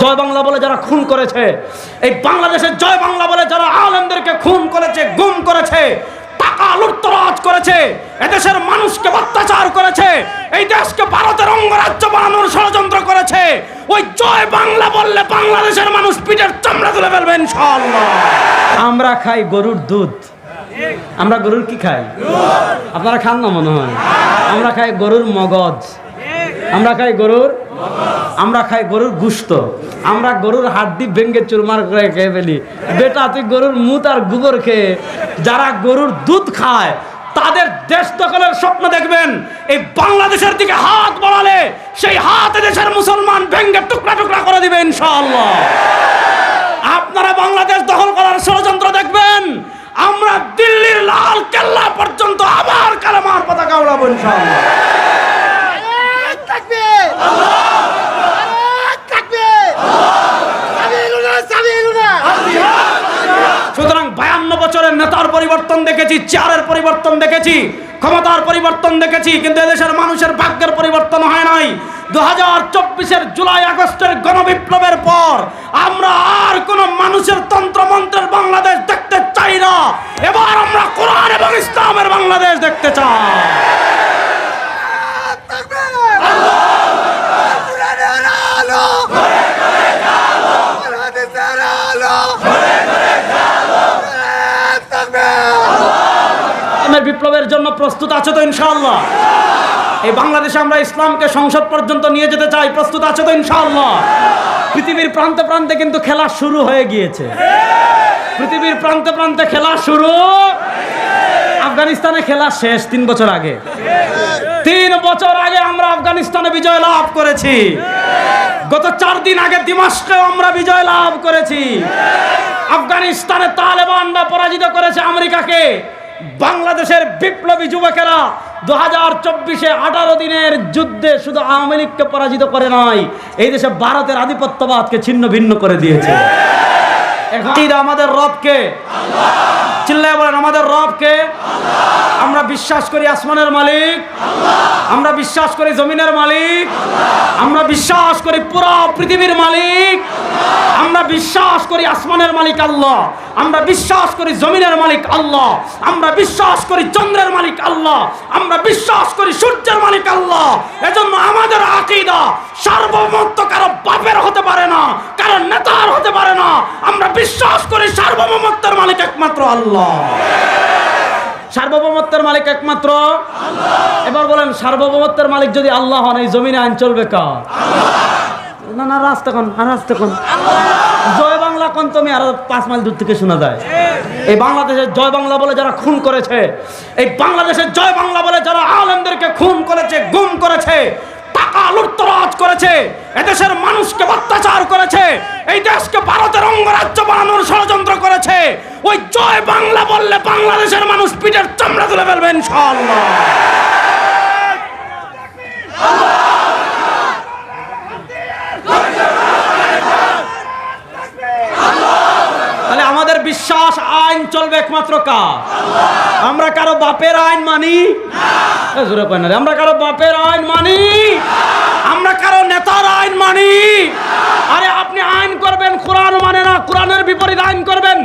জয় বাংলা বলে যারা খুন করেছে, এই বাংলাদেশের জয় বাংলা বলে যারা আলেমদেরকে খুন করেছে, গুম করেছে, টাকা লুটতরাজ করেছে, এদেশের মানুষকে অত্যাচার করেছে, এই দেশকে ভারতের অঙ্গরাজ্য বানানোর ষড়যন্ত্র করেছে, ওই জয় বাংলা বললে বাংলাদেশের মানুষ পিঠের চামড়া তুলে ফেলবে ইনশাআল্লাহ। আমরা খাই গরুর দুধ। আমরা গরুর কি খাই? আপনারা খান না মনে হয়? আমরা খাই গরুর মগজ। আমরা খাই গরুর আমরা খাই গরুর গুস্ত। আমরা গরুর হাড্ডি ভেঙ্গে চুরমার করে খেয়ে ফেলি। বেটা, তুই গরুর মুত আর গোবর খেয়ে যারা গরুর দুধ খায়, তাদের দেশ দখলের স্বপ্ন দেখবেন। এই বাংলাদেশের দিকে হাত বাড়ালে সেই হাত দেশের মুসলমান ভেঙ্গে টুকরা টুকরা করে দিবে, ইনশাআল্লাহ। আপনারা বাংলাদেশ দখল করার ষড়যন্ত্র দেখবেন। আমরা দিল্লির লাল কেল্লা পর্যন্ত আবার কালামার পতাকা উড়াবো, ইনশাআল্লাহ। আল্লাহু! বায়ান্ন বছরের নেতার পরিবর্তন দেখেছি, চেয়ারের পরিবর্তন দেখেছি, ক্ষমতার পরিবর্তন দেখেছি, কিন্তু এদেশের মানুষের ভাগ্যের পরিবর্তন হয় নাই। দু হাজার চব্বিশের জুলাই আগস্টের গণবিপ্লবের পর আমরা আর কোন মানুষের তন্ত্রমন্ত্রের বাংলাদেশ দেখতে চাই না। এবার আমরা কোরআন এবং ইসলামের বাংলাদেশ দেখতে চাই তাকবীর আল্লাহু কুরআনের আলো ঘরে ঘরে আলো হাদিসের আলো ঘরে ঘরে আলো তাকবীর ইসলামের বিপ্লবের জন্য প্রস্তুত আছে তো ইনশাআল্লাহ? এই বাংলাদেশে আমরা ইসলামকে সংসদ পর্যন্ত নিয়ে যেতে চাই, প্রস্তুত আছে তো ইনশাআল্লাহ? পৃথিবীর প্রান্তে প্রান্তে কিন্তু খেলা শুরু হয়ে গিয়েছে। পৃথিবীর প্রান্তে প্রান্তে খেলা শুরু আফগানিস্তানে খেলা শেষ তিন বছর আগে। তিন বছর আগে আমরা আফগানিস্তানে বিজয় লাভ করেছি। গত চার দিন আগে দিমাসকেও আমরা বিজয় লাভ করেছি। আফগানিস্তানে তালেবানরা পরাজিত করেছে আমেরিকাকে। বাংলাদেশের বিপ্লবী যুবকেরা দু হাজার চব্বিশে আঠারো দিনের যুদ্ধে শুধু আওয়ামী লীগকে পরাজিত করে নাই, এই দেশে ভারতের আধিপত্যবাদকে ছিন্ন ভিন্ন করে দিয়েছে। আমাদের রবকে, চিল্লায় বলেন, আমাদের রবকে, আমরা বিশ্বাস করি আসমানের মালিক, আমরা বিশ্বাস করি জমিনের মালিক, আমরা বিশ্বাস করি পুরো পৃথিবীর মালিক বিশ্বাস করি আসমানের মালিক আল্লাহ, আমরা বিশ্বাস করি জমিনের মালিক আল্লাহ, আমরা বিশ্বাস করি চন্দ্রের মালিক আল্লাহ, আমরা বিশ্বাস করি সূর্যের মালিক আল্লাহ। এজন্য আমাদের আকিদা সার্বভৌমত্ব কারও বাপের হতে পারে না কারও নেতার হতে পারে না। আমরা বিশ্বাস করি সার্বভৌমত্বের মালিক একমাত্র আল্লাহ। সার্বভৌমত্বের মালিক একমাত্র এবার বলেন, সার্বভৌমত্বের মালিক যদি আল্লাহ হন, এই জমিনে আইন চলবে কা না না, রাস্তা কোন আর রাস্তা কোন। জয় বাংলা কোন তুমি? আরও পাঁচ মাইল দূর থেকে শোনা যায়। এই বাংলাদেশের জয় বাংলা বলে যারা খুন করেছে, এই বাংলাদেশের জয় বাংলা বলে যারা আলেমদেরকে খুন করেছে, গুম করেছে, টাকা লুটতরাজ করেছে, এদেশের মানুষকে অত্যাচার করেছে, এই দেশকে ভারতের অঙ্গরাজ্য বানানোর ষড়যন্ত্র করেছে, ওই জয় বাংলা বললে বাংলাদেশের মানুষ পিঠের চামড়া তুলে ফেলবেন ইনশাআল্লাহ। তাহলে বিশ্বাস, আইন চলবে একমাত্র কার? আমরা কারও বাপের আইন মানি? জোরে কয় না আমরা কারও বাপের আইন মানি? আমরা কারও নেতার আইন মানি? আরে, আপনি আইন করবেন, কোরআন মানে না, কোরআনের বিপরীত আইন করবেন,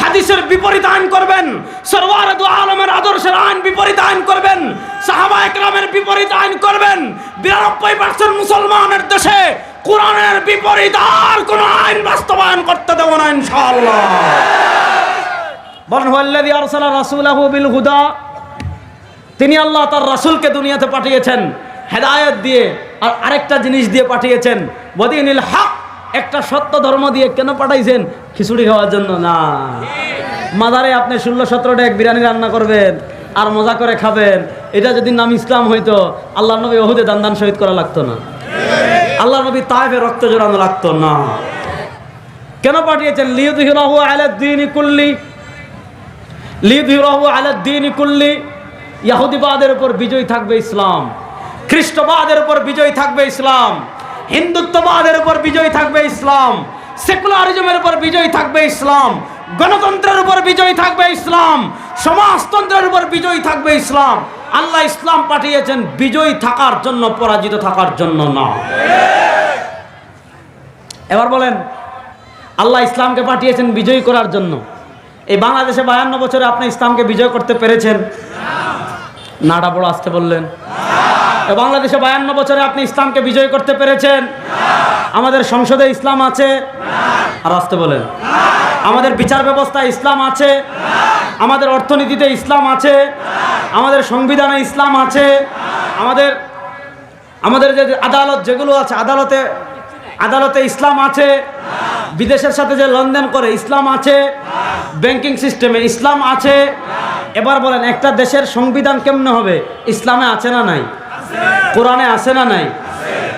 হাদিসের বিপরীত আইন করবেন, সরওয়ার আলমের আদর্শের আইন বিপরীত আইন করবেন, সাহাবা একরামের বিপরীত আইন করবেন, বিরানব্বই পার্সেন্ট মুসলমানের দেশে কোরআনের বিপরীত আর কোন আইন বাস্তবায়ন করতে দেব না, ইনশাআল্লাহ। বিল হুদা তিনি আল্লাহ তার রাসূলকে দুনিয়াতে পাঠিয়েছেন, হেদায়েত দিয়ে, আর আরেকটা জিনিস দিয়ে পাঠিয়েছেন বদিনিল হক, একটা সত্য ধর্ম দিয়ে কেন পাঠাইছেন? খিচুড়ি খাওয়ার জন্য না। মাদারে আপনি ষোলো সতেরোটা এক বিরিয়ানি রান্না করবেন আর মজা করে খাবেন। এটা যদি নাম ইসলাম হইতো আল্লাহ নবী ওহুদে দান দান শহীদ করা লাগতো না। আল্লাহ নবী তাইফে রক্ত জোড়ানো লাগতো না। কেন পাঠিয়েছেন? লিউদ্দিরাহু আলাদ্দিন লিউদ্দিরাহু আলাদ্দিন কুল্লি, ইয়াহুদিবাদের উপর বিজয় থাকবে ইসলাম, খ্রিস্টবাদের উপর বিজয় থাকবে ইসলাম, হিন্দুত্ববাদের উপর বিজয় থাকবে ইসলাম, সেকুলারিজমের উপর বিজয় থাকবে ইসলাম, গণতন্ত্রের উপর বিজয় থাকবে ইসলাম, সমাজতন্ত্রের উপর বিজয় থাকবে ইসলাম। আল্লাহ ইসলাম পাঠিয়েছেন বিজয় থাকার জন্য, পরাজিত থাকার জন্য না। এবার বলেন, আল্লাহ ইসলামকে পাঠিয়েছেন বিজয়ী করার জন্য। এই বাংলাদেশে বায়ান্ন বছরে আপনি ইসলামকে বিজয় করতে পেরেছেন। নাটা বড় আসতে বললেন। বাংলাদেশে বায়ান্ন বছরে আপনি ইসলামকে বিজয় করতে পেরেছেন। আমাদের সংসদে ইসলাম আছে। আর আসতে বলেন। আমাদের বিচার ব্যবস্থায় ইসলাম আছে। আমাদের অর্থনীতিতে ইসলাম আছে। আমাদের সংবিধানে ইসলাম আছে। আমাদের আমাদের যে আদালত যেগুলো আছে, আদালতে আদালতে ইসলাম আছে। বিদেশের সাথে যে লেনদেন করে, ইসলাম আছে। ব্যাংকিং সিস্টেমে ইসলাম আছে? এবার বলেন, একটা দেশের সংবিধান কেমনে হবে? ইসলামে আছে না নাই? কোরআনে আছে না নাই?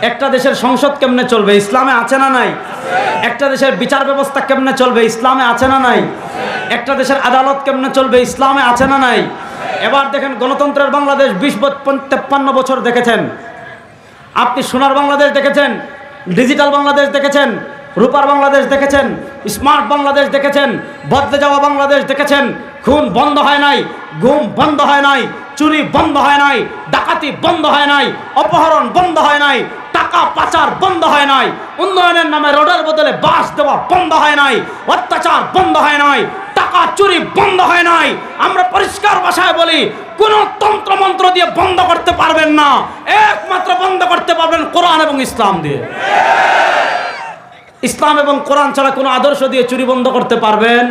একটা দেশের সংসদ কেমনে চলবে? ইসলামে আছে না নাই? একটা দেশের বিচার ব্যবস্থা কেমনে চলবে? ইসলামে আছে না নাই? একটা দেশের আদালত কেমনে চলবে? ইসলামে আছে না নাই? এবার দেখেন, গণতন্ত্রের বাংলাদেশ বিশ তেপ্পান্ন বছর দেখেছেন। আপনি সোনার বাংলাদেশ দেখেছেন? ডিজিটাল বাংলাদেশ দেখেছেন? রূপার বাংলাদেশ দেখেছেন, স্মার্ট বাংলাদেশ দেখেছেন, বদলে যাওয়া বাংলাদেশ দেখেছেন, খুন বন্ধ হয় নাই ঘুম বন্ধ হয় নাই, চুরি বন্ধ হয় নাই, ডাকাতি বন্ধ হয় নাই, অপহরণ বন্ধ হয় নাই, টাকা পাচার বন্ধ হয় নাই, উন্নয়নের নামে রোডের বদলে বাস দেওয়া বন্ধ হয় নাই, অত্যাচার বন্ধ হয় নাই, টাকা চুরি বন্ধ হয় নাই। আমরা পরিষ্কার ভাষায় বলি, কোন তন্ত্র মন্ত্র দিয়ে বন্ধ করতে পারবেন না, একমাত্র বন্ধ করতে পারবেন কোরআন এবং ইসলাম দিয়ে। ইসলাম এবং কোরআন ছাড়া কোনো আদর্শ দিয়ে চুরি বন্ধ করতে পারবেন?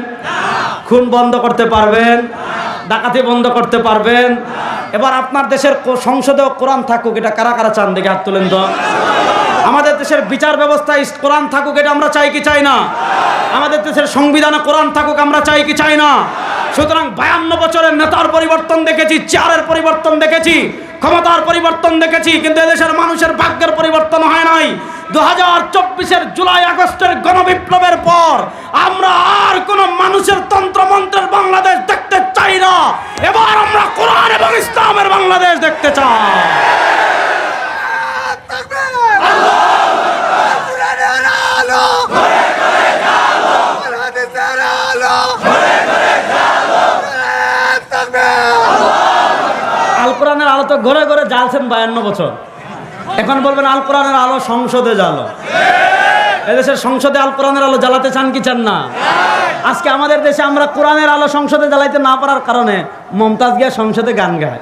খুন বন্ধ করতে পারবেন? ডাকাতি বন্ধ করতে পারবেন? এবার আপনার দেশের সংসদেও কোরআন থাকুক, এটা কারা কারা চান? দেখে হাত তুলেন তো। আমাদের দেশের বিচার ব্যবস্থায় কোরআন থাকুক, এটা আমরা চাই কি চাই না? আমাদের দেশের সংবিধানে কোরআন থাকুক, আমরা চাই কি চাই না? সুতরাং বায়ান্ন বছরের নেতার পরিবর্তন দেখেছি, চেয়ারের পরিবর্তন দেখেছি, ক্ষমতার পরিবর্তন দেখেছি, কিন্তু এদেশের মানুষের ভাগ্যের পরিবর্তন হয় নাই। দু হাজার চব্বিশের জুলাই আগস্টের গণবিপ্লবের পর আমরা আর কোন মানুষের তন্ত্রমন্ত্রের বাংলাদেশ দেখতে চাই না। এবার আমরা কোরআন এবং ইসলামের বাংলাদেশ দেখতে চাই। কোরআনের আলো হাদিসের আলো আল কোরআনের আলো তো ঘরে ঘরে জ্বালছেন বায়ান্ন বছর। এখন বলবেন, আল কোরআনের আলো সংসদে জ্বালো। এদেশের সংসদে আল কোরআনের আলো জ্বালাতে চান কি চান না? আজকে আমাদের দেশে আমরা কোরআনের আলো সংসদে জ্বালাইতে না পারার কারণে মমতাজ গিয়া সংসদে গান গায়।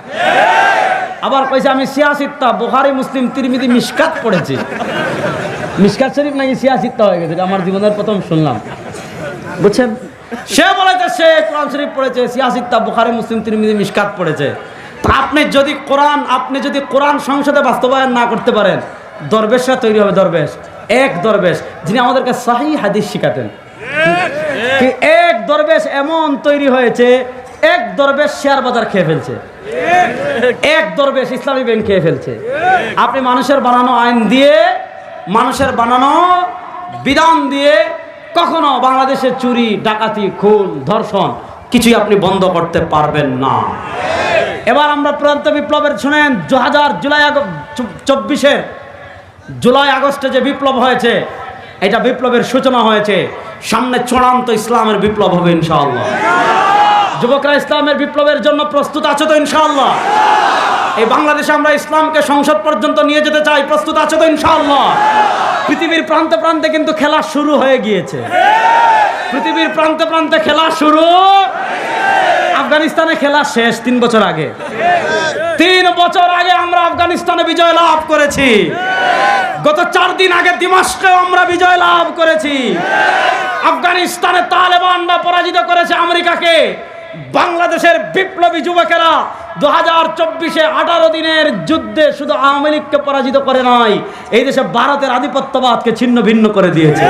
আবার কইছে, আমি সিয়াসিত্তা, বুখারি, মুসলিম তিরমিদি মিসকাত পড়েছি। মিসকাত শরীফ নাকি সিয়াসিত্তা হয়ে গেছে আমার জীবনের প্রথম শুনলাম। বুঝছেন? সে বলেছে, সে কোরআন শরীফ পড়েছে, সিয়াসিত্তা, বুখারি, মুসলিম তিরমিদি মিসকাত পড়েছে। আপনি যদি কোরআন আপনি যদি কোরআন সংসদে বাস্তবায়ন না করতে পারেন দরবেশরা তৈরি হবে দরবেশ এক দরবেশ যিনি আমাদেরকে সাহি হাদিস শিখাতেন। এক দরবেশ এমন তৈরি হয়েছে এক দরবেশ শেয়ার বাজার খেয়ে ফেলছে। এক দরবেশ ইসলামী ব্যাংক খেয়ে ফেলছে। আপনি মানুষের বানানো আইন দিয়ে মানুষের বানানো বিধান দিয়ে কখনো বাংলাদেশের চুরি ডাকাতি খুন ধর্ষণ কিছুই আপনি বন্ধ করতে পারবেন না। এবার আমরা প্রান্ত বিপ্লবের শুনেন দু হাজার জুলাই চব্বিশের জুলাই আগস্টে যে বিপ্লব হয়েছে, এটা বিপ্লবের সূচনা হয়েছে। সামনে চূড়ান্ত ইসলামের বিপ্লব হবে ইনশাআল্লাহ। যুবকরা ইসলামের বিপ্লবের জন্য প্রস্তুত আছে তো ইনশাআল্লাহ? এই বাংলাদেশে আমরা ইসলামকে সংসদ পর্যন্ত নিয়ে যেতে চাই, প্রস্তুত আছে তো ইনশাআল্লাহ? পৃথিবীর প্রান্তে প্রান্তে কিন্তু খেলা শুরু হয়ে গিয়েছে। পৃথিবীর প্রান্তে প্রান্তে খেলা শুরু। আফগানিস্তানে খেলা শেষ তিন বছর আগে। তিন বছর আগে আমরা আফগানিস্তানে বিজয় লাভ করেছি। গত চার দিন আগে দিমাসকেও আমরা বিজয় লাভ করেছি। আফগানিস্তানে তালেবানরা পরাজিত করেছে আমেরিকাকে। বাংলাদেশের বিপ্লবী যুবকেরা দু হাজার চব্বিশে আঠারো দিনের যুদ্ধে শুধু আওয়ামী লীগকে পরাজিত করে নয় এই দেশে ভারতের আধিপত্যবাদকে ছিন্ন ভিন্ন করে দিয়েছে।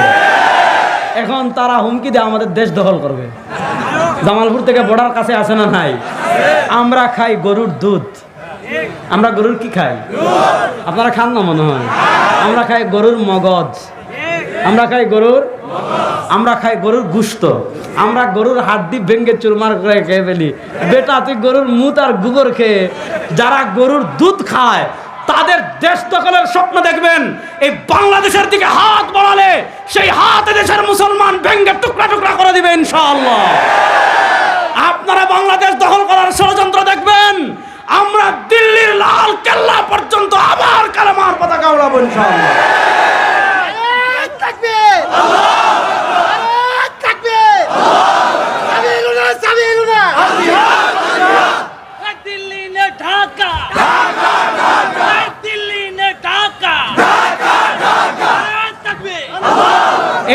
এখন তারা হুমকি দিয়ে আমাদের দেশ দখল করবে। জামালপুর থেকে বর্ডার কাছে আসে না নাই? আমরা খাই গরুর দুধ। আমরা গরুর কি খাই? আপনারা খান না মনে হয়? আমরা খাই গরুর মগজ। আমরা খাই গরুর আমরা খাই গরুর গুস্ত। আমরা গরুর হাড্ডি ভেঙ্গে চুরমার করে খেয়ে ফেলি। বেটা, তুই গরুর মুত আর গোবর খেয়ে, যারা গরুর দুধ খায় তাদের দেশ দখলের স্বপ্ন দেখবেন। এই বাংলাদেশের দিকে হাত বাড়ালে সেই হাত দেশের মুসলমান ভেঙ্গে টুকরা টুকরা করে দিবে ইনশাআল্লাহ। আপনারা বাংলাদেশ দখল করার ষড়যন্ত্র দেখবেন। আমরা দিল্লির লাল কেল্লা পর্যন্ত আবার কালামার পতাকা উড়াবো ইনশাআল্লাহ। তাকবীর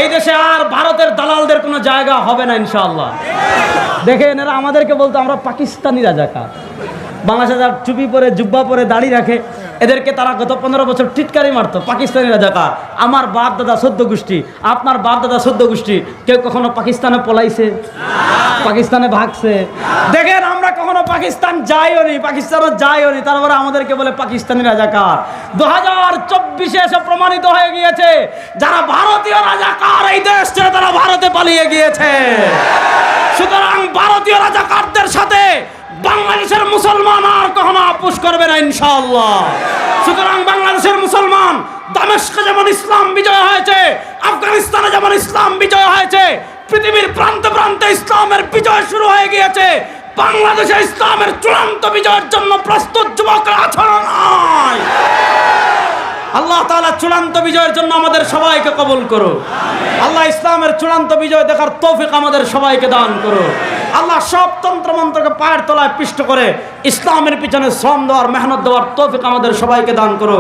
এই দেশে আর ভারতের দালালদের কোনো জায়গা হবে না ইনশাল্লাহ দেখে এরা আমাদেরকে বলতো, আমরা পাকিস্তানি রাজাকার। বাংলাদেশে যারা টুপি পরে, জুব্বা পরে দাড়ি রাখে। এদেরকে তারা গত পনেরো বছর টিটকারি মারতো, পাকিস্তানি রাজাকার। আমার বাপ দাদা সদ্য গোষ্ঠী, আপনার বাপ দাদা সদ্য গোষ্ঠী, কেউ কখনো পাকিস্তানে পলাইছে? পাকিস্তানে ভাগছে? দেখেন, আমরা কখনো পাকিস্তান যাইও নি পাকিস্তানও যাইও নি তারপরে আমাদেরকে বলে পাকিস্তানি রাজাকার। দু হাজার চব্বিশে এসে প্রমাণিত হয়ে গিয়েছে, যারা ভারতীয় রাজাকার এই দেশ ছেড়ে তারা ভারতে পালিয়ে গিয়েছে। সুতরাং ভারতীয় রাজাকারদের সাথে বাংলাদেশের মুসলমান আর কখনো আপোষ করবে না, ইনশাআল্লাহ। সুতরাং বাংলাদেশের মুসলমান, দামেস্কে যেমন ইসলাম বিজয় হয়েছে, আফগানিস্তানে যেমন ইসলাম বিজয় হয়েছে, পৃথিবীর প্রান্তে প্রান্তে ইসলামের বিজয় শুরু হয়ে গিয়েছে, বাংলাদেশে ইসলামের চূড়ান্ত বিজয়ের জন্য প্রস্তুত যুবকরা আচরণ আল্লাহ তাআলা চূড়ান্ত বিজয়ের জন্য আমাদের সবাইকে কবুল করো আল্লাহ ইসলামের চূড়ান্ত বিজয় দেখার তৌফিক আমাদের সবাইকে দান করো আল্লাহ সব তন্ত্র মন্ত্রকে পায়ের তলায় পিষ্ট করে ইসলামের পিছনে শ্রম দেওয়ার, মেহনত দেওয়ার তৌফিক আমাদের সবাইকে দান করো